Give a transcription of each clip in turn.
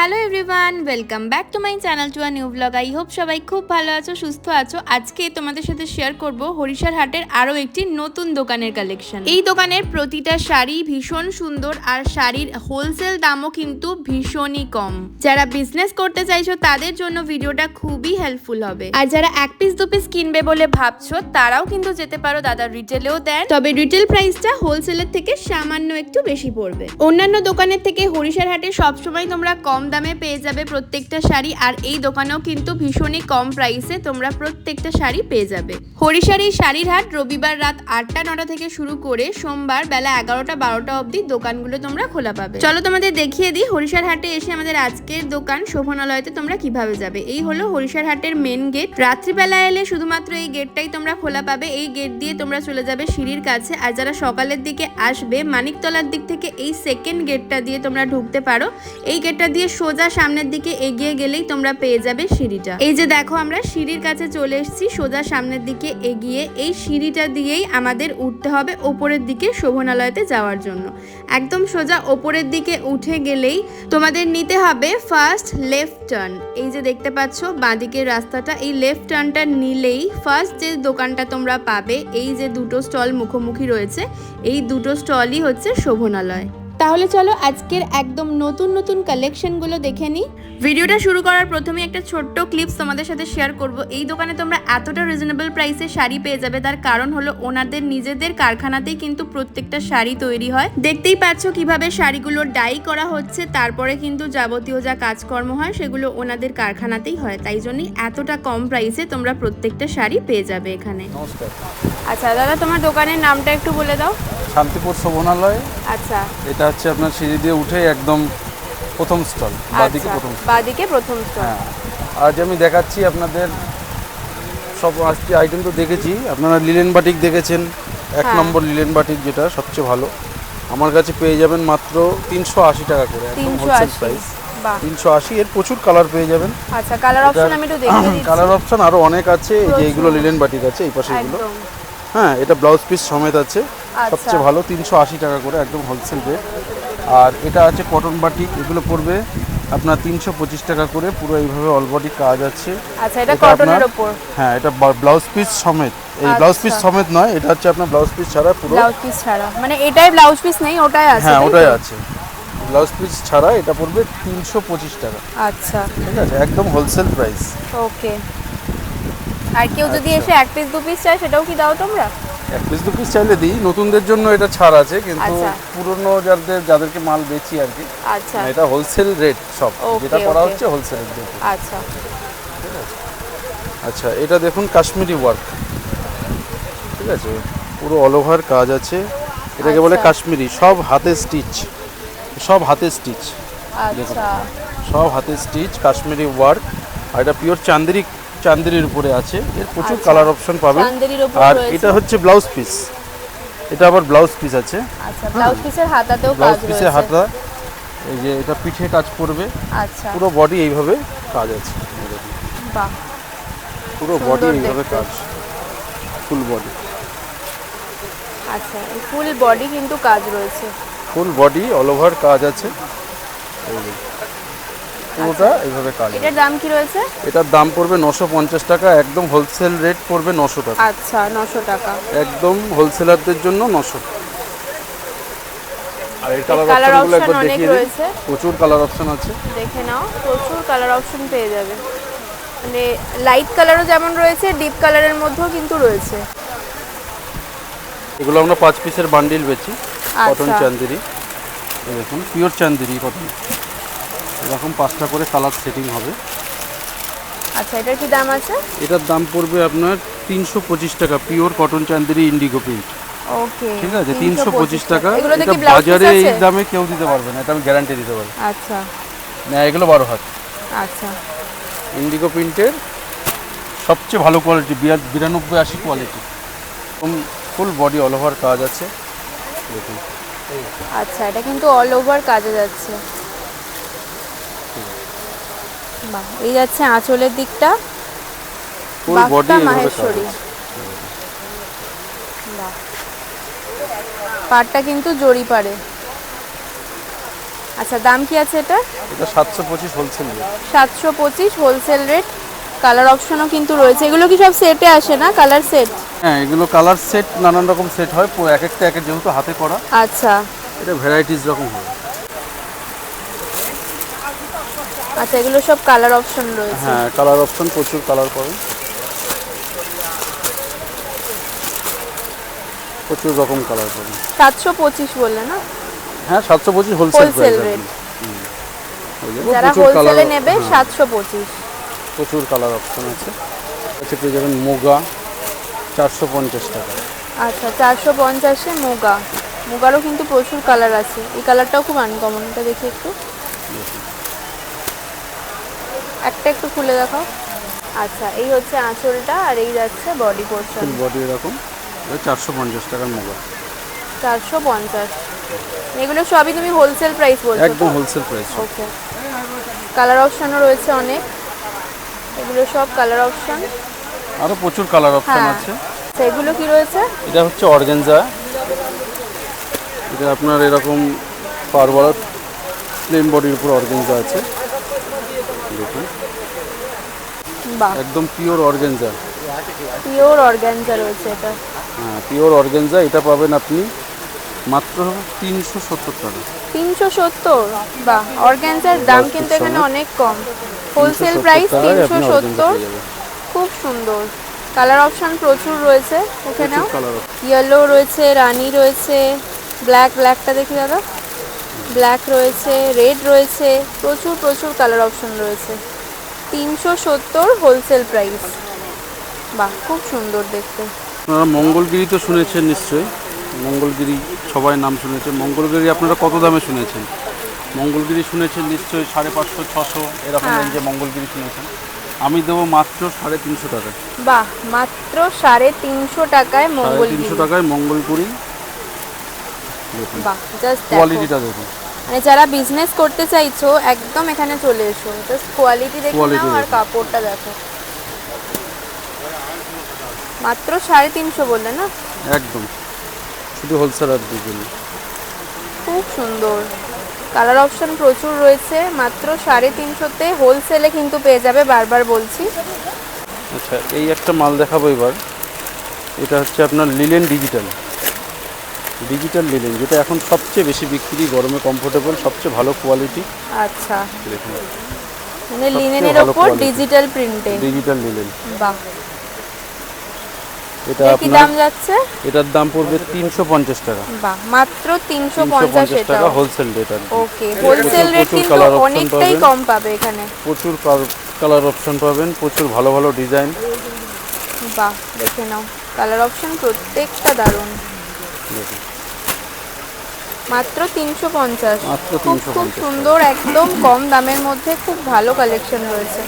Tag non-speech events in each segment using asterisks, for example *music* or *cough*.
Hello everyone welcome back to my channel to a new blog I hope সবাই খুব ভালো আছো, সুস্থ আছো। আজকে তোমাদের সাথে শেয়ার করব হরিশার হাটের আরও একটি নতুন দোকানের কালেকশন এই দোকানের প্রতিটা শাড়ি ভীষণ সুন্দর আর শাড়ির হোলসেল দামও কিন্তু ভীষণই কম। যারা বিজনেস করতে চাইছো, তাদের জন্য ভিডিওটা খুবই হেল্পফুল হবে। আর যারা এক পিস দু পিস কিনবে বলে ভাবছ, তারাও কিন্তু যেতে পারো দাদা রিটেলেও দেন। তবে রিটেল প্রাইসটা হোলসেলের থেকে সামান্য একটু বেশি পড়বে। অন্যান্য দোকানের থেকে হরিশার হাটে সবসময় তোমরা কম দামে পেয়ে যাবে প্রত্যেকটা শাড়ি আর এই দোকানেও কিন্তু ভীষণই কম প্রাইসে তোমরা প্রত্যেকটা শাড়ি পেয়ে যাবে। হরিশার এই শাড়ির হাট রবিবার রাত আটটা, নটা থেকে শুরু করে সোমবার বেলা এগারোটা, বারোটা অবধি দোকানগুলো তোমরা খোলা পাবে। চলো তোমাদের দেখিয়ে দিই হরিশার হাটে এসে আমাদের আজকের দোকান শোভনালয়তে তোমরা কীভাবে যাবে। এই হলো হরিশার হাটের মেন গেট রাত্রিবেলা এলে শুধুমাত্র এই গেটটাই তোমরা খোলা পাবে। এই গেট দিয়ে তোমরা চলে যাবে সিঁড়ির কাছে আর যারা সকালের দিকে আসবে, মানিকতলার দিক থেকে এই সেকেন্ড গেটটা দিয়ে তোমরা ঢুকতে পারো। এই গেটটা দিয়ে সোজা সামনের দিকে এগিয়ে গেলেই তোমরা পেয়ে যাবে সিঁড়িটা। এই যে দেখো আমরা সিঁড়ির কাছে চলে এসেছি, সোজা সামনের দিকে এগিয়ে এই সিঁড়িটা দিয়েই আমাদের উঠতে হবে ওপরের দিকে শোভনালয়তে যাওয়ার জন্য। একদম সোজা ওপরের দিকে উঠে গেলেই তোমাদের নিতে হবে ফার্স্ট লেফট টার্ন এই যে দেখতে পাচ্ছ, বাঁদিকের রাস্তাটা, এই লেফট টার্নটা নিলেই ফার্স্ট যে দোকানটা তোমরা পাবে, এই যে দুটো স্টল মুখোমুখি রয়েছে, এই দুটো স্টলই হচ্ছে শোভনালয়। তাহলে চলো আজকের একদম নতুন নতুন কালেকশনগুলো দেখে নিই। ভিডিওটা শুরু করার প্রথমে একটা ছোট্ট ক্লিপস তোমাদের সাথে শেয়ার করব। এই দোকানে তোমরা এতটা রিজনেবল প্রাইসে শাড়ি পেয়ে যাবে তার কারণ হলো ওনাদের নিজেদের কারখানাতেই কিন্তু প্রত্যেকটা শাড়ি তৈরি হয়। দেখতেই পাচ্ছ কীভাবে শাড়িগুলো ডাই করা হচ্ছে তারপরে কিন্তু যাবতীয় যা কাজকর্ম হয় সেগুলো ওনাদের কারখানাতেই হয়। তাই জন্যই এতটা কম প্রাইসে তোমরা প্রত্যেকটা শাড়ি পেয়ে যাবে এখানে। আচ্ছা দাদা তোমার দোকানের নামটা একটু বলে দাও। শান্তিপুর শোভনালয়। আচ্ছা। এটা হচ্ছে আপনার সিঁড়ি দিয়ে উঠে একদম প্রথম স্টল বাদিকে আচ্ছা প্রথম বাদিকে প্রথম স্টল। হ্যাঁ আজ আমি দেখাচ্ছি আপনাদের সব আজকে আইটেম তো দেখেছি। আপনারা লিলেন বাটিক দেখেছেন এক হ্যাঁ। নম্বর লিলেন বাটিক যেটা সবচেয়ে ভালো। আমার কাছে পেয়ে যাবেন মাত্র তিনশো আশি টাকা করে একদম তিনশো হোলসেল আশি প্রাইস তিনশো আশি এর প্রচুর কালার পেয়ে যাবেন। আচ্ছা কালার অপশন আমি একটু দেখিয়ে *clears throat* দিচ্ছি। কালার অপশন আরও অনেক আছে এই যে। এইগুলো লিলেন বাটিক আছে এই পাশে এগুলো হ্যাঁ এটা ব্লাউজ পিস সমেত আছে। সবচেয়ে ভালো তিনশো আশি টাকা করে একদম হোলসেল রেট আর এটা আছে কটন বাটিক এগুলো পড়বে আপনার তিনশো পঁচিশ টাকা করে পুরো এইভাবে অল বডি কাজ আছে। আচ্ছা এটা কটনের হ্যাঁ এটা ব্লাউজ পিস সমেত। এই ব্লাউজ পিস আচ্ছা। সমেত নয় এটা হচ্ছে আপনার ব্লাউজ পিস ছাড়া পুরো ব্লাউজ পিস ছাড়া। মানে এটাই ব্লাউজ পিস নেই ওটাই আছে হ্যাঁ ওটাই আছে। ব্লাউজ পিস ছাড়া এটা পড়বে তিনশো পঁচিশ টাকা। আচ্ছা। ঠিক আছে একদম হোলসেল প্রাইস ওকে আর কেউ যদি আচ্ছা। এসে এক পিস দু পিস চায় সেটাও কি দাও তোমরা? এক পিস দু পিস চাইলে দিই। নতুনদের জন্য এটা ছাড় আছে কিন্তু আচ্ছা। পুরনো যাদের যাদেরকে মাল বেচি আর কি আচ্ছা। এটা হোলসেল রেট সব। যেটা করা হচ্ছে হোলসেল রেট আচ্ছা। আচ্ছা এটা দেখুন কাশ্মীরি ওয়ার্ক ঠিক আছে? পুরো অল ওভার কাজ আছে। এটাকে বলে আচ্ছা। কাশ্মীরি সব হাতে স্টিচ সব হাতে স্টিচ আচ্ছা। সব হাতে স্টিচ কাশ্মীরি ওয়ার্ক আর এটা পিওর চান্দেরি চান্দেরির উপরে আছে। এর প্রচুর। কালার অপশন পাবেন আর এটা হচ্ছে ব্লাউজ পিস এটা আবার ব্লাউজ পিস আছে। আচ্ছা ব্লাউজ পিসের হাতাতেও কাজ ব্লাউজ পিসের রয়েছে। হাতা। এই যে এটা পিঠে কাজ করবে। আচ্ছা। পুরো বডি এইভাবে কাজ আছে। বাহ। পুরো বডি এইভাবে কাজ। ফুল বডি আচ্ছা ফুল বডি কিন্তু কাজ রয়েছে। ফুল বডি অল ওভার কাজ আছে। পুরোটা এইভাবে কাজ আছে। এটার দাম কি রয়েছে? এটার দাম পড়বে নশো পঞ্চাশ টাকা একদম হোলসেল রেট পড়বে নশো টাকা। আচ্ছা নশো টাকা। একদম হোলসেলারদের জন্য নশো। আর এই কালার কালার অপশনগুলো একবার দেখিয়ে দিই। প্রচুর কালার অপশন আছে। দেখে নাও প্রচুর কালার অপশন পেয়ে যাবে। মানে লাইট কালারও যেমন রয়েছে ডিপ কালারের মধ্যেও কিন্তু রয়েছে। এগুলো আমরা পাঁচ পিসের বান্ডিল বেচি। কটন আচ্ছা। চান্দেরি দেখুন পিওর চান্দেরি কটন এরকম পাঁচটা করে কালার সেটিং হবে। আচ্ছা এটার কি দাম আছে? এটার দাম পড়বে আপনার তিনশো পঁচিশ টাকা pure cotton Chanderi indigo print. Okay ঠিক আছে? তিনশো পঁচিশ টাকা। এটা বাজারে এই দামে কেউ দিতে পারবে না এটা আমি গ্যারান্টি দিতে পারি আচ্ছা। না এগুলো বারো হাত। আচ্ছা। ইন্ডিগো প্রিন্টের সবচেয়ে ভালো কোয়ালিটি বিরানব্বই আশি quality full body all over কাজ আছে। দেখুন। আচ্ছা এটা কিন্তু অল ওভার কাজে যাচ্ছে। বাহ এই যাচ্ছে আঁচলের দিকটা। মাহেশ্বরী। বাহ। পাটটা কিন্তু জড়ি পারে আচ্ছা দাম কি আছে এটা এটা সাতশো পঁচিশ হোলসেল সাতশো পঁচিশ হোলসেল রেট কালার অপশনও কিন্তু রয়েছে। এগুলো কি সব সেটে আসে না? কালার সেট হ্যাঁ এগুলো কালার সেট নানান রকম সেট হয়। এক একটা এক এক যেহেতু হাতে করা। আচ্ছা। এটা ভ্যারাইটিস রকম হয়। আচ্ছা এগুলো সব কালার অপশন রয়েছে। হ্যাঁ কালার অপশন প্রচুর কালার পাবেন। প্রচুর রকম কালার পাবেন। সাতশো পঁচিশ বললে না? হ্যাঁ সাতশো পঁচিশ হোলসেল হোলসেল রেট যারা হোলসেলে নেবে সাতশো পঁচিশ। প্রচুর কালার অপশন আছে। আচ্ছা পেয়ে যাবেন মুগা চারশো পঞ্চাশ টাকা। আচ্ছা চারশো পঞ্চাশে মুগা। মুগারও কিন্তু প্রচুর কালার আছে। এই কালারটাও খুব আনকমন এটা দেখি একটু। একটা একটু খুলে দেখাও আচ্ছা এই হচ্ছে আঁচলটা আর এই যাচ্ছে বডি পোর্শন বডি এরকম। চারশো পঞ্চাশ টাকার মুগা চারশো পঞ্চাশ। এগুলো সবই তুমি হোলসেল প্রাইস বলছো একদম হোলসেল প্রাইস ওকে কালার অপশনও রয়েছে অনেক। এগুলো সব কালার অপশন আরও প্রচুর কালার অপশন হ্যাঁ। আছে। সেগুলো কি রয়েছে? এটা হচ্ছে অর্গেনজা এটা আপনার এরকম পারবড়া প্লেন বডির উপর অর্গেনজা আছে। দেখুন বাহ। একদম পিওর অর্গেনজা পিওর অর্গ্যানজা রয়েছে এটা। হ্যাঁ পিওর অর্গেনজা এটা পাবেন আপনি মাত্র তিনশো সত্তর টাকা। তিনশো সত্তর? বাহ অর্গ্যানজার দাম কিন্তু এখানে অনেক কম। হোলসেল প্রাইস তিনশো সত্তর। খুব সুন্দর। কালার অপশন প্রচুর রয়েছে প্রচুর ইয়েলো রয়েছে রানি রয়েছে ব্ল্যাক ব্ল্যাকটা দেখি দাদা। ব্ল্যাক রয়েছে রেড রয়েছে প্রচুর প্রচুর কালার অপশন রয়েছে। তিনশো সত্তর হোলসেল প্রাইস। বাহ খুব সুন্দর দেখতে। আপনারা মঙ্গলগিরি তো শুনেছেন নিশ্চয়ই। মঙ্গলগিরি সবাই নাম শুনেছেন। মঙ্গলগিরি আপনারা কত দামে শুনেছেন? মঙ্গলগিরি শুনেছেন নিশ্চয়ই সাড়ে পাঁচশো ছশো এরকম হ্যাঁ। রেঞ্জে মঙ্গলগিরি শুনেছেন। আমি দেবো মাত্র সাড়ে তিনশো টাকা বাহ মাত্র সাড়ে তিনশো টাকায় মঙ্গল তিনশো টাকায় মঙ্গলপুরি বাহ জাস্ট কোয়ালিটিটা দেখুন। মানে যারা বিজনেস করতে চাইছো একদম এখানে চলে এসো। জাস্ট কোয়ালিটি দেখে নাও আর কাপড়টা দেখো। মাত্র সাড়ে তিনশো বললে না? একদম। শুধু হোলসেলার জন্য। খুব সুন্দর। কালার অপশন প্রচুর রয়েছে। মাত্র সাড়ে তিনশোতে হোলসেলে কিন্তু পেয়ে যাবে বারবার বলছি। আচ্ছা এই একটা মাল দেখাবো এবার। এটা হচ্ছে আপনার লিলেন ডিজিটাল ডিজিটাল লিলেন যেটা এখন সবচেয়ে বেশি বিক্রি গরমে কমফোর্টেবল সবচেয়ে ভালো কোয়ালিটি আচ্ছা। দেখুন। মানে লিনেনের quality। ডিজিটাল প্রিন্টে ডিজিটাল লিলেন বাহ। এটা কি দাম যাচ্ছে? এটার দাম পড়বে তিনশো পঞ্চাশ টাকা। বাহ মাত্র তিনশো তিনশো পঞ্চাশ পঞ্চাশ টাকা wholesale rate okay wholesale rate কিন্তু অনেকটাই। কম পাবে এখানে। প্রচুর কালার অপশন পাবেন প্রচুর ভালো ভালো ডিজাইন বাহ দেখে নাও। কালার অপশন প্রত্যেকটা দারুণ। দেখুন। মাত্র তিনশো পঞ্চাশ। মাত্র খুব 350 খুব সুন্দর একদম কম দামের মধ্যে খুব ভালো কালেকশন রয়েছে।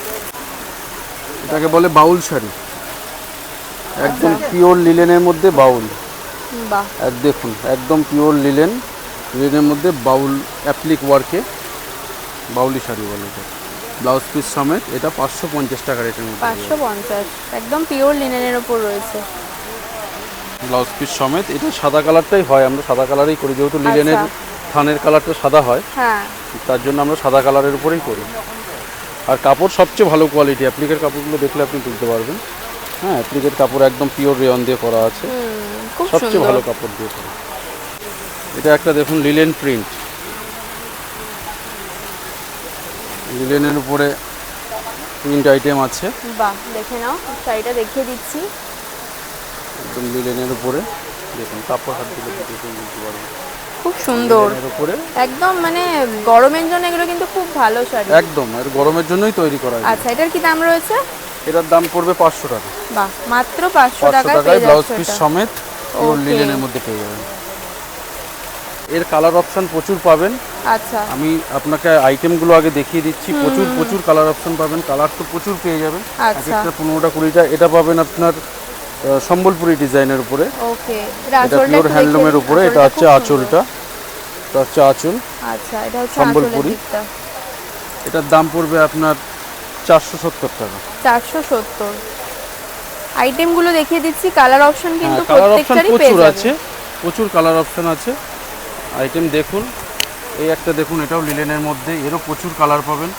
এটাকে বলে বাউল শাড়ি। একদম পিওর লিলেনের মধ্যে বাউল। বাহ। দেখুন একদম পিওর লিলেন লিলেনের মধ্যে বাউল অ্যাপ্লিক ওয়ার্কে বাউলি শাড়ি বলে এটা ব্লাউজ পিস সমেত এটা পাঁচশো পঞ্চাশ টাকা রেটের মধ্যে পাঁচশো পঞ্চাশ একদম পিওর লিনেনের ওপর রয়েছে। ব্লাউজ পিস সমেত এটা সাদা কালারটাই হয় আমরা সাদা কালারই করি যেহেতু লিলেনের থানের কালারটা সাদা হয় হ্যাঁ। তার জন্য আমরা সাদা কালারের উপরেই করি। আর কাপড় সবচেয়ে ভালো কোয়ালিটি অ্যাপ্লিকের কাপড়গুলো দেখলে আপনি তুলতে পারবেন। হ্যাঁ অ্যাপ্লিকের কাপড় একদম পিওর রেয়ন দিয়ে করা আছে। খুব সবচেয়ে সুন্দর। ভালো কাপড় দিয়ে করা। এটা একটা দেখুন লিলেন প্রিন্ট লিলেনের উপরে প্রিন্ট আইটেম আছে। বাহ দেখে নাও শাড়িটা দেখিয়ে দিচ্ছি। একদম লিলেনের উপরে। দেখুন কাপড় হাত দিলে বুঝতে পারবেন খুব সুন্দর। উপরে। একদম মানে গরমের জন্য এগুলো কিন্তু খুব ভালো শাড়ি। একদম এর গরমের জন্যই তৈরি করা আচ্ছা এটার কি দাম রয়েছে? এটার দাম পড়বে পাঁচশো টাকা। বাহ মাত্র পাঁচশো টাকায় ব্লাউজ পিস সমেত Okay. লিলেনের মধ্যে পেয়ে যাবেন। এর কালার অপশন প্রচুর পাবেন। আচ্ছা। আমি আপনাকে আইটেমগুলো আগে দেখিয়ে দিচ্ছি। প্রচুর প্রচুর কালার অপশন পাবেন। কালার তো প্রচুর পেয়ে যাবেন। এক আচ্ছা। একটা পনেরোটা কুড়িটা এটা পাবেন আপনার সম্বলপুরি ডিজাইনের উপরে। ওকে এটা পিওর হ্যান্ডলুমের উপরে এটা হচ্ছে আঁচলটা। এটা হচ্ছে আঁচল আচ্ছা এটা হচ্ছে সম্বলপুরি। এটার দাম পড়বে আপনার চারশো সত্তর টাকা। চারশো সত্তর। আইটেমগুলো দেখিয়ে দিচ্ছি কালার অপশন কিন্তু কালার অপশন প্রত্যেকটারই প্রচুর আছে প্রচুর কালার অপশন আছে। আইটেম দেখুন এই একটা দেখুন এটাও লিলেনের মধ্যে এরও প্রচুর কালার পাবেন।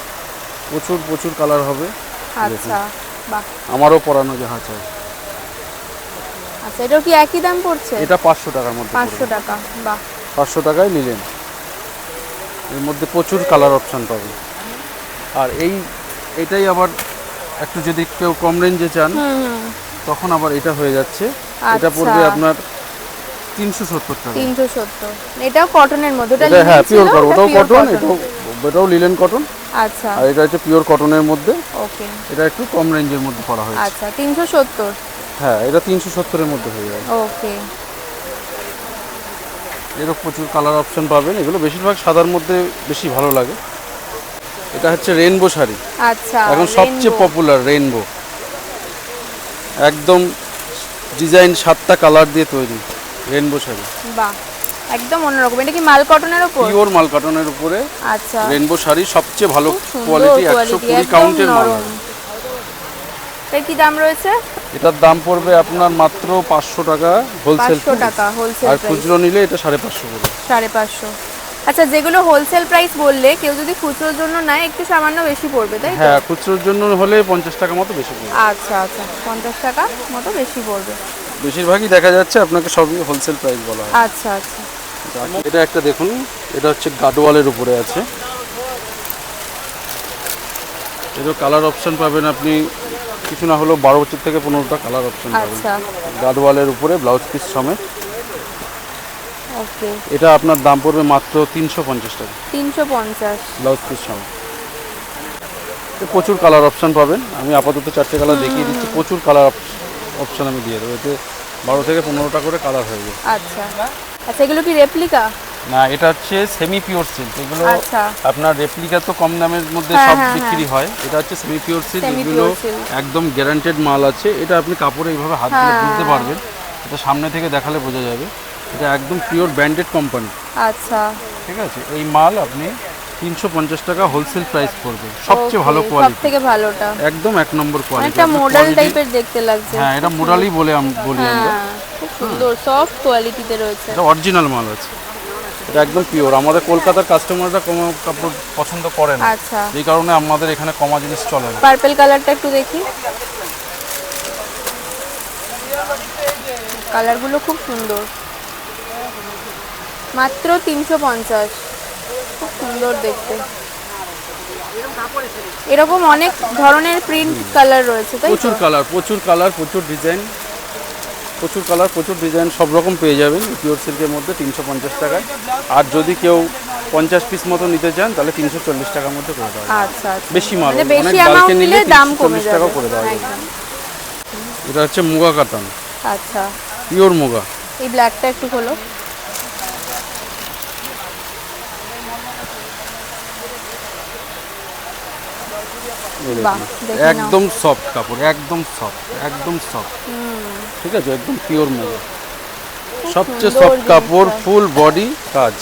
প্রচুর প্রচুর কালার হবে। আচ্ছা বাহ। আমারও পরানো জাহাজ চাই আচ্ছা এটাও কি একই দাম পড়ছে? এটা পাঁচশো টাকার মধ্যে পাঁচশো টাকা বাহ। পাঁচশো টাকায় নিলেন। এর মধ্যে প্রচুর কালার অপশান পাবেন। আর এই এটাই আবার একটু যদি কেউ কম রেঞ্জে চান তখন আবার এটা হয়ে যাচ্ছে। এটা আচ্ছা। পড়বে আপনার তিনশো সত্তর টাকা। তিনশো সত্তর। এটাও কটনের মধ্যে হ্যাঁ পিওর কটন ওটা ওটাও কটন এটাও এটাও লিলেন কটন আচ্ছা। আর এটা হচ্ছে পিওর কটনের মধ্যে। ওকে। এটা একটু কম রেঞ্জের মধ্যে করা হয়েছে। আচ্ছা তিনশো সত্তর। হ্যাঁ এটা তিনশো সত্তরের মধ্যে হয়ে যাবে। ওকে। এরও প্রচুর কালার অপশন পাবেন। এগুলো বেশিরভাগ সাদার মধ্যে বেশি ভালো লাগে। এটা হচ্ছে রেনবো শাড়ি। আচ্ছা এখন সবচেয়ে পপুলার রেনবো একদম ডিজাইন সাতটা কালার দিয়ে তৈরি রেনবো শাড়ি। বাহ একদম অন্যরকম। এটা কি মাল কটনের ওপর পিওর মাল কাটনের উপরে আচ্ছা। রেনবো শাড়ি সবচেয়ে ভালো কোয়ালিটি একশো কোয়ালিটি কুড়ি একদম কাউন্টের মাল এর কি দাম রয়েছে? এটার দাম পড়বে আপনার মাত্র পাঁচশো টাকা হোলসেল টাকা হোলসেল আর খুচরো নিলে এটা সাড়ে পাঁচশো করে। সাড়ে পাঁচশো। আচ্ছা যেগুলো হোলসেল প্রাইস বললে কেউ যদি খুচরোর জন্য নেয় একটু সামান্য বেশি পড়বে তাই তো? হ্যাঁ খুচরোর জন্য হলে পঞ্চাশ টাকা মতো বেশি পড়বে। আচ্ছা আচ্ছা পঞ্চাশ টাকা মতো বেশি পড়বে। বেশিরভাগই দেখা যাচ্ছে আপনাকে সবই হোলসেল প্রাইস বলা হয়। আচ্ছা আচ্ছা। এটা একটা দেখুন এটা হচ্ছে গাডওয়ালের উপরে আছে। এরও কালার অপশন পাবেন আপনি কিছু না হলেও বারো বছর থেকে পনেরোটা কালার অপশন পাবেন। আচ্ছা। গাডওয়ালের উপরে ব্লাউজ পিস সমেত। ওকে। এটা আপনার দাম পড়বে মাত্র তিনশো পঞ্চাশ টাকা। তিনশো পঞ্চাশ। ব্লাউজ পিস সমেত। প্রচুর কালার অপশন পাবেন। আমি আপাতত চারটে কালার দেখিয়ে দিচ্ছি। প্রচুর কালার অপশন আমি দিয়ে দেবো। এতে বারো থেকে পনেরোটা করে কালার হয়ে যাবে। আচ্ছা। আচ্ছা এগুলো কি রেপ্লিকা না এটা হচ্ছে সেমি পিওর সিল্ক এগুলো আচ্ছা। আপনার রেপ্লিকা তো কম দামের মধ্যে হ্যাঁ, সব হ্যাঁ, বিক্রি হয়। এটা হচ্ছে সেমি পিওর সিল্ক এগুলো একদম গ্যারান্টেড মাল আছে। এটা আপনি কাপড়ে এইভাবে হাত দিয়ে হ্যাঁ। বুঝতে পারবেন। এটা সামনে থেকে দেখালে বোঝা যাবে। এটা একদম পিওর ব্র্যান্ডেড কোম্পানি আচ্ছা। ঠিক আছে? এই মাল আপনি তিনশো পঞ্চাশ টাকা হোলসেল প্রাইস পড়বে। সবচেয়ে ভালো কোয়ালিটি থেকে ভালোটা। একদম এক নম্বর কোয়ালিটি অনেকটা মডেল টাইপের দেখতে লাগছে। হ্যাঁ এটা মোডালই বলে আমি বলি আমরা। হ্যাঁ খুব সুন্দর সফট কোয়ালিটিতে রয়েছে। এটা অরিজিনাল মাল আছে। এটা একদম পিওর আমাদের কলকাতার কাস্টমাররা কমা কাপড় পছন্দ করে না। আচ্ছা। এই কারণে আমাদের এখানে কমা জিনিস চলে না। পার্পল কালারটা একটু দেখি। কালারগুলো খুব সুন্দর। মাত্র তিনশো পঞ্চাশ। খুব সুন্দর দেখতে। এরকম অনেক ধরনের প্রিন্ট কালার রয়েছে তাই প্রচুর কালার প্রচুর কালার প্রচুর ডিজাইন প্রচুর কালার প্রচুর ডিজাইন সব রকম পেয়ে যাবেন পিওর সিল্কের মধ্যে তিনশো পঞ্চাশ টাকায় আর যদি কেউ পঞ্চাশ পিস মতো নিতে চান তাহলে তিনশো চল্লিশ টাকার মধ্যে করে দেওয়া। আচ্ছা আচ্ছা। বেশি মাল মানে অনেক বেশি নিলে চল্লিশ টাকাও করে দেওয়া যাবে। এটা হচ্ছে মুগা কাতান। আচ্ছা। পিওর মুগা। এই ব্ল্যাকটা একটু হলো। একদম সফট কাপড় একদম সফট একদম সফট ঠিক আছে একদম পিওর মুগা সবচেয়ে সফট কাপড় ফুল বডি কাজ।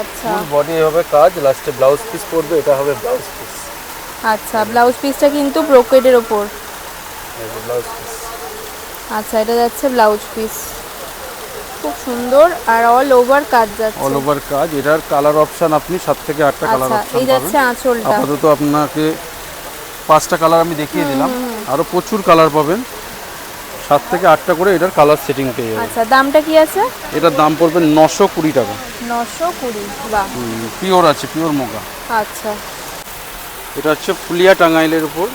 আচ্ছা। ফুল বডি হবে কাজ লাস্টে ব্লাউজ পিস পড়বে এটা হবে ব্লাউজ পিস আচ্ছা ব্লাউজ পিসটা কিন্তু ব্রোকেডের ওপর। ব্লাউজ পিস আচ্ছা এটা যাচ্ছে ব্লাউজ পিস খুব সুন্দর আর অল ওভার কাজ যাচ্ছে। অল ওভার কাজ এটার কালার অপশন আপনি সাত থেকে আটটা কালার আচ্ছা অপশন এই যাচ্ছে আঁচলটা। আপাতত আপনাকে পাঁচটা কালার আমি দেখিয়ে দিলাম। আরও প্রচুর কালার পাবেন। সাত থেকে আটটা করে এটার কালার সেটিং পেয়ে যাবে। আচ্ছা দামটা কি আছে? এটার দাম পড়বে নশো কুড়ি টাকা। নশো কুড়ি বাহ। পিওর আছে পিওর মোগা আচ্ছা। এটা হচ্ছে ফুলিয়া টাঙ্গাইলের উপর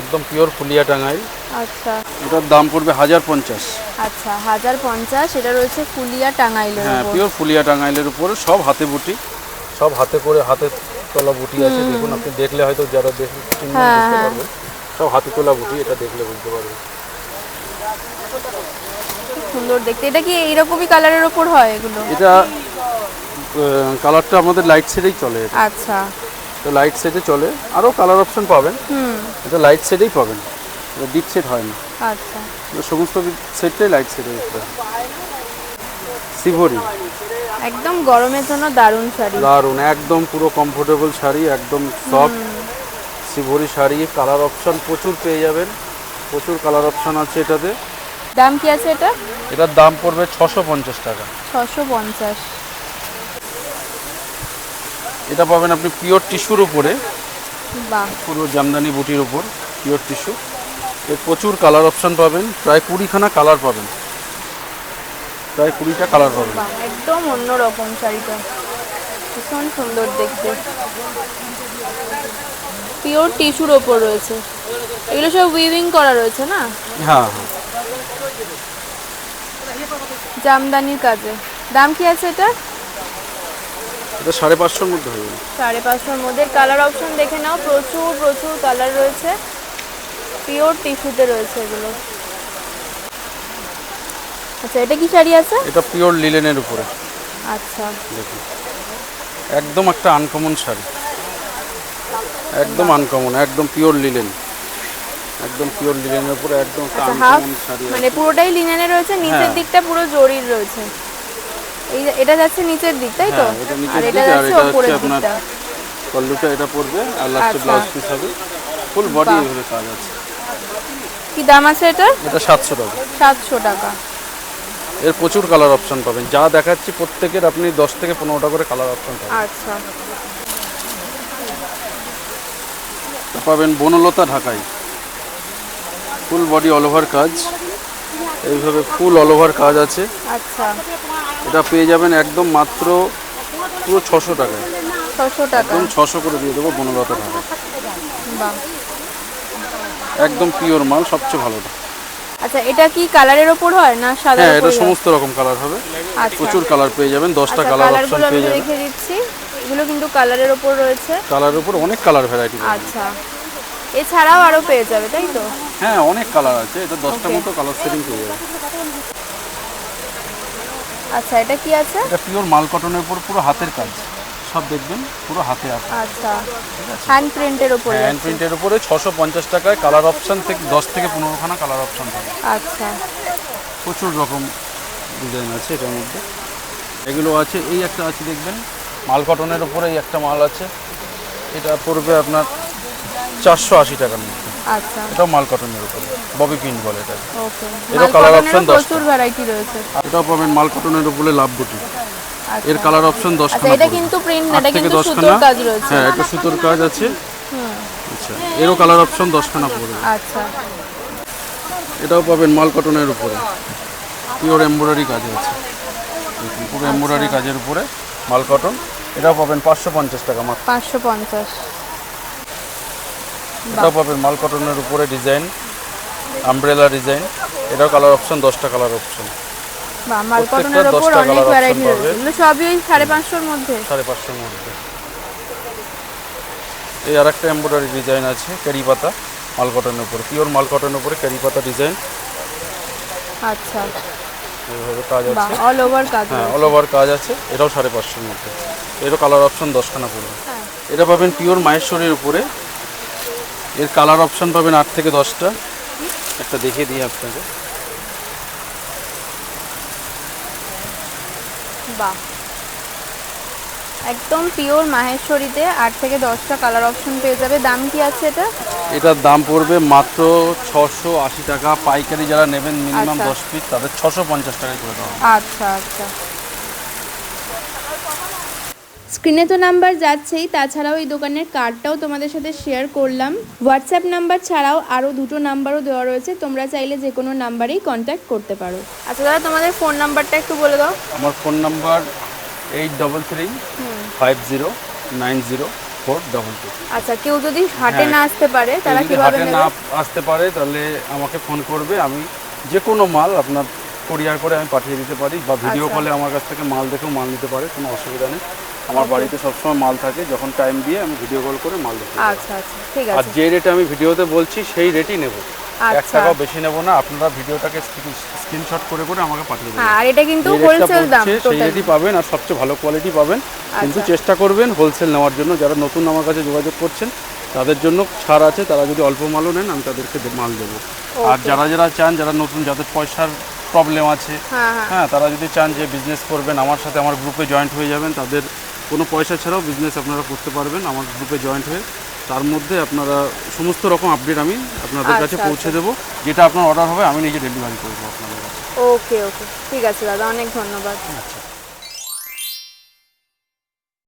একদম পিওর ফুলিয়া টাঙ্গাইল। আচ্ছা। এটার দাম পড়বে হাজার পঞ্চাশ। আচ্ছা হাজার পঞ্চাশ এটা রয়েছে ফুলিয়া টাঙ্গাইলের হ্যাঁ পিওর ফুলিয়া টাঙ্গাইলের উপরে সব হাতে বুটি সব হাতে করে হাতে তোলা বুটি আছে দেখুন আপনি দেখলে হয়তো যারা দেখুন হ্যাঁ, হ্যাঁ। সব হাতে তোলা বুটি এটা দেখলে বুঝতে পারবেন। খুব সুন্দর দেখতে। এটা কি এইরকমই কালারের ওপর হয় এগুলো? এটা কালারটা আমাদের লাইট সেটেই চলে আচ্ছা। তো লাইট সেটে চলে। আরও কালার অপশন পাবেন। হুম। এটা লাইট সেটেই পাবেন। এটা ডিপ সেট হয় না। আচ্ছা। সমস্ত সেটটাই লাইট উপরে সিভরি একদম গরমের জন্য দারুণ শাড়ি। দারুণ একদম পুরো কমফোর্টেবল শাড়ি একদম সফট সিভরি শাড়ি কালার অপশন প্রচুর পেয়ে যাবেন। প্রচুর কালার অপশন আছে এটাতে। দাম কি আছে এটা? এটার দাম পড়বে ছশো পঞ্চাশ টাকা। ছশো পঞ্চাশ। এটা পাবেন আপনি পিওর টিস্যুর উপরে। বাহ। পুরো জামদানি বুটির উপর পিওর টিস্যু এর প্রচুর কালার অপশন পাবেন প্রায় কুড়িখানা কালার পাবেন। প্রায় কুড়িটা কালার পাবেন। বাহ একদম অন্যরকম শাড়িটা। ভীষণ সুন্দর দেখতে। পিওর টিস্যুর ওপর রয়েছে। এগুলো সব উইভিং করা রয়েছে না? হ্যাঁ। জামদানির কাজে। দাম কি আছে এটা এটা সাড়ে পাঁচশোর মধ্যে যাবে। সাড়ে পাঁচশোর মধ্যে। কালার অপশন দেখে নাও। প্রচুর প্রচুর কালার রয়েছে। পিওর টিস্যুতে রয়েছে এগুলো। আচ্ছা এটা কি শাড়ি আছে? এটা পিওর লিলেনের উপরে। আচ্ছা। দেখুন। একদম একটা আনকমন শাড়ি। একদম আনকমন একদম পিওর লিলেন একদম পিওর লিলেনের উপরে একদম আচ্ছা মানে পুরোটাই লিনেনে রয়েছে নিচের হ্যাঁ। দিকটা পুরো জরির রয়েছে। এই এটা যাচ্ছে নিচের দিক তাই তো? হ্যাঁ, এটা নিচের আর এটা যাচ্ছে আপনার দিকটা। পল্লুটা এটা পড়বে আর লাস্টে। ব্লাউজ পিস হবে। Full body. এভাবে কাজ আছে। কি দাম আছে এটা এটা সাতশো টাকা। সাতশো টাকা। এর প্রচুর কালার অপশন পাবেন। যা দেখাচ্ছি প্রত্যেকের আপনি দশ থেকে পনেরোটা করে কালার অপশন পাবেন। আচ্ছা। পাবেন বনলতা ঢাকাই। ফুল বডি অল ওভার কাজ। এইভাবে ফুল অল ওভার কাজ আছে। আচ্ছা। এটা পেয়ে যাবেন একদম মাত্র পুরো ছশো টাকায়। ছশো টাকা। একদম ছশো করে দিয়ে দেবো ঢাকাই বাহ। একদম পিওর মাল সবচেয়ে ভালোটা আচ্ছা এটা কি কালারের ওপর হয় না সাদা হ্যাঁ এটা সমস্ত রকম কালার হবে। আচ্ছা। প্রচুর কালার পেয়ে যাবেন দশটা আচ্ছা কালার অপশন পেয়ে যাবেন। রেখে দিচ্ছি। এগুলো কিন্তু কালারের ওপর রয়েছে। কালারের উপর অনেক কালার ভ্যারাইটি আচ্ছা। এছাড়াও আরও পেয়ে যাবে তাই তো? হ্যাঁ অনেক কালার আছে। এটা দশটা. মতো কালার সেটিং পেয়ে যাবে। আচ্ছা এটা কি আছে? এটা পিওর মাল কটনের উপর পুরো হাতের কাজ। সব দেখবেন পুরো হাতে হাতে আচ্ছা। হ্যান্ড প্রিন্টের ওপরে হ্যান্ড প্রিন্টের উপরে ছশো পঞ্চাশ টাকায় কালার অপশন থেকে দশ থেকে পনেরোখানা কালার অপশন পাবে আচ্ছা। প্রচুর রকম ডিজাইন আছে এটার মধ্যে। এগুলো আছে এই একটা আছে দেখবেন। মাল কটনের উপরে এই একটা মাল আছে। এটা পড়বে আপনার চারশো আশি টাকার মধ্যে। আচ্ছা। এটাও মাল কটনের উপরে। ববি পিন বলে এটা ওকে এরও colour option দশটা। প্রচুর ভ্যারাইটি রয়েছে। এটাও পাবেন মাল কটনের উপরে লাভ বুটি আচ্ছা। এর কালার অপশন আচ্ছা দশখানা এটা কিন্তু প্রিন্ট আট এটা থেকে কিন্তু দশখানা সুতোর কাজ রয়েছে। হ্যাঁ এটা সুতোর কাজ আছে। আচ্ছা এরও কালার অপশন দশখানা পড়বে। আচ্ছা। এটাও পাবেন মাল কটনের উপরে। পিওর এমব্রয়ডারি কাজ আছে। পুরো এমব্রয়ডারি কাজের উপরে মাল কটন এটাও পাবেন পাঁচশো পঞ্চাশ টাকা মাত্র। পাঁচশো পঞ্চাশ। এটাও পাবেন মাল কটনের উপরে ডিজাইন আমব্রেলা ডিজাইন এটাও কালার অপশন দশটা কালার অপশন মাল কটনের অনেক ভ্যারাইটি রয়েছে। সবই মধ্যে? এই আর একটা এমব্রয়ডারি ডিজাইন আছে ক্যারি পাতা মাল কটনের উপরে। পিওর মাল কটনের উপরে পাতা ডিজাইন আচ্ছা। এইভাবে কাজ আছে। অল ওভার কাজ হ্যাঁ অল ওভার কাজ আছে এটাও মধ্যে। এরও কালার অপশন পড়বে। হ্যাঁ। এটা পাবেন পিওর মাহেশ্বরীর উপরে এর কালার অপশন পাবেন আট থেকে দশটা। একটা দেখিয়ে দিই আপনাকে। বাহ। একদম পিওর মাহেশ্বরীতে আট থেকে দশটা কালার অপশন পেয়ে যাবে। দাম কি আছে এটা? এটার দাম পড়বে মাত্র ছশো আশি টাকা। পাইকারি যারা নেবেন মিনিমাম আচ্ছা। দশ পিস তাদের ছশো পঞ্চাশ টাকায় করে দেওয়া আচ্ছা আচ্ছা। স্ক্রিনে তো নাম্বার যাচ্ছেই তাছাড়াও এই দোকানের কার্ডটাও তোমাদের সাথে শেয়ার করলাম। হোয়াটসঅ্যাপ নাম্বার ছাড়াও আরও দুটো নাম্বারও দেওয়া রয়েছে তোমরা চাইলে যে কোনো নাম্বারেই কন্ট্যাক্ট করতে পারো। আচ্ছা দাদা তোমাদের ফোন নাম্বারটা একটু বলে দাও। আমার phone number eight double three five zero nine zero four double two আচ্ছা কেউ যদি হাটে হ্যাঁ। না আসতে পারে তারা কীভাবে হাটে না আসতে পারে তাহলে আমাকে ফোন করবে আমি যে কোনো মাল আপনার কোরিয়ার করে আমি পাঠিয়ে দিতে পারি বা ভিডিও আচ্ছা। কলে আমার কাছ থেকে মাল দেখেও মাল নিতে পারে কোনো অসুবিধা নেই। আমার বাড়িতে সবসময় মাল থাকে যখন টাইম দিয়ে আমি ভিডিও কল করে মাল পারি। আচ্ছা আচ্ছা ঠিক আছে। আর যে রেটে আমি ভিডিওতে বলছি সেই রেটই নেব। এক আচ্ছা। টাকাও বেশি নেব না আপনারা ভিডিওটাকে স্ক্রিনশট করে করে আমাকে পাঠিয়ে দেবেন। হ্যাঁ আর এটা কিন্তু হোলসেল দাম সেই রেটই পাবেন আর সবচেয়ে ভালো কোয়ালিটি পাবেন। কিন্তু আচ্ছা। চেষ্টা করবেন হোলসেল নেওয়ার জন্য। যারা নতুন আমার কাছে যোগাযোগ করছেন তাদের জন্য ছাড় আছে তারা যদি অল্প মালও নেন আমি তাদেরকে মাল দেবো। আর যারা যারা চান যারা নতুন যাদের পয়সার প্রবলেম আছে হ্যাঁ হ্যাঁ। হ্যাঁ তারা যদি চান যে বিজনেস করবেন আমার সাথে আমার গ্রুপে জয়েন্ট হয়ে যাবেন তাদের কোনো পয়সা ছাড়াও বিজনেস আপনারা করতে পারবেন আমার গ্রুপে জয়েন্ট হয়ে। তার মধ্যে আপনারা সমস্ত রকম আপডেট আমি আপনাদের কাছে আচ্ছা, পৌঁছে দেবো। যেটা আপনার অর্ডার হবে আমি নিজে ডেলিভারি করব আপনাদের কাছে। ওকে ওকে ঠিক আছে দাদা অনেক ধন্যবাদ। আচ্ছা।